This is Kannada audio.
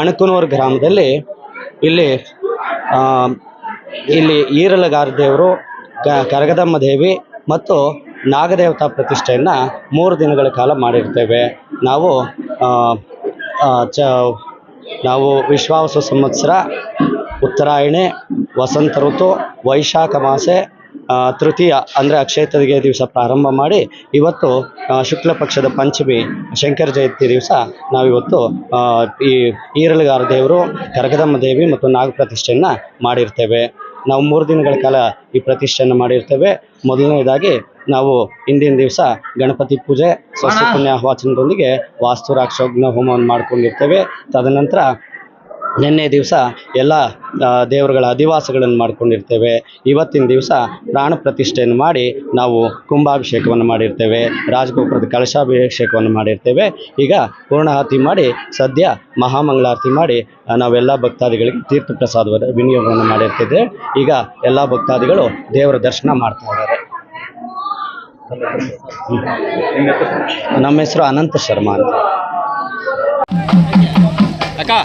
ಅಣಕನೂರು ಗ್ರಾಮದಲ್ಲಿ ಇಲ್ಲಿ ಇಲ್ಲಿ ಈರಲಗಾರ ದೇವರು ಕರಗದಮ್ಮ ದೇವಿ ಮತ್ತು ನಾಗದೇವತಾ ಪ್ರತಿಷ್ಠೆಯನ್ನು ಮೂರು ದಿನಗಳ ಕಾಲ ಮಾಡಿರ್ತೇವೆ. ನಾವು ಚ, ನಾವು ವಿಶ್ವಾಸ ಸಂವತ್ಸರ, ಉತ್ತರಾಯಣೆ, ವಸಂತ ಋತು, ವೈಶಾಖ ಮಾಸೆ ತೃತೀಯ ಅಂದರೆ ಅಕ್ಷಯ ತೃತೀಯ ದಿವಸ ಪ್ರಾರಂಭ ಮಾಡಿ ಇವತ್ತು ಶುಕ್ಲ ಪಕ್ಷದ ಪಂಚಮಿ, ಶಂಕರ ಜಯಂತಿ ದಿವಸ ನಾವಿವತ್ತು ಈ ಈರಲಗಾರ ದೇವರು ಕರಗದಮ್ಮ ದೇವಿ ಮತ್ತು ನಾಗ ಪ್ರತಿಷ್ಠೆಯನ್ನು ಮಾಡಿರ್ತೇವೆ. ನಾವು ಮೂರು ದಿನಗಳ ಕಾಲ ಈ ಪ್ರತಿಷ್ಠೆಯನ್ನು ಮಾಡಿರ್ತೇವೆ. ಮೊದಲನೇದಾಗಿ ನಾವು ಇಂದಿನ ದಿವಸ ಗಣಪತಿ ಪೂಜೆ ಸ್ವಸ್ತಿ ಪುಣ್ಯಾಹವಾಚನದೊಂದಿಗೆ ವಾಸ್ತು ರಾಕ್ಷೋಗ್ನ ಹೋಮವನ್ನು ಮಾಡ್ಕೊಂಡಿರ್ತೇವೆ. ತದನಂತರ ನಿನ್ನೆ ದಿವಸ ಎಲ್ಲ ದೇವರುಗಳ ಅಧಿವಾಸಗಳನ್ನು ಮಾಡ್ಕೊಂಡಿರ್ತೇವೆ. ಇವತ್ತಿನ ದಿವಸ ಪ್ರಾಣ ಪ್ರತಿಷ್ಠೆಯನ್ನು ಮಾಡಿ ನಾವು ಕುಂಭಾಭಿಷೇಕವನ್ನು ಮಾಡಿರ್ತೇವೆ. ರಾಜಗೋಪುರದ ಕಳಶಾಭಿಷೇಕವನ್ನು ಮಾಡಿರ್ತೇವೆ. ಈಗ ಪೂರ್ಣಾಹುತಿ ಮಾಡಿ, ಸದ್ಯ ಮಹಾಮಂಗಳಾರತಿ ಮಾಡಿ ನಾವೆಲ್ಲ ಭಕ್ತಾದಿಗಳಿಗೆ ತೀರ್ಥ ಪ್ರಸಾದವನ್ನು ವಿನಿಯೋಗವನ್ನು ಮಾಡಿರ್ತಿದ್ದೆ ಈಗ ಎಲ್ಲ ಭಕ್ತಾದಿಗಳು ದೇವರ ದರ್ಶನ ಮಾಡ್ತಾ ಇದ್ದಾರೆ. ನಮ್ಮ ಹೆಸರು ಅನಂತ ಶರ್ಮಾ ಅಂತ. 中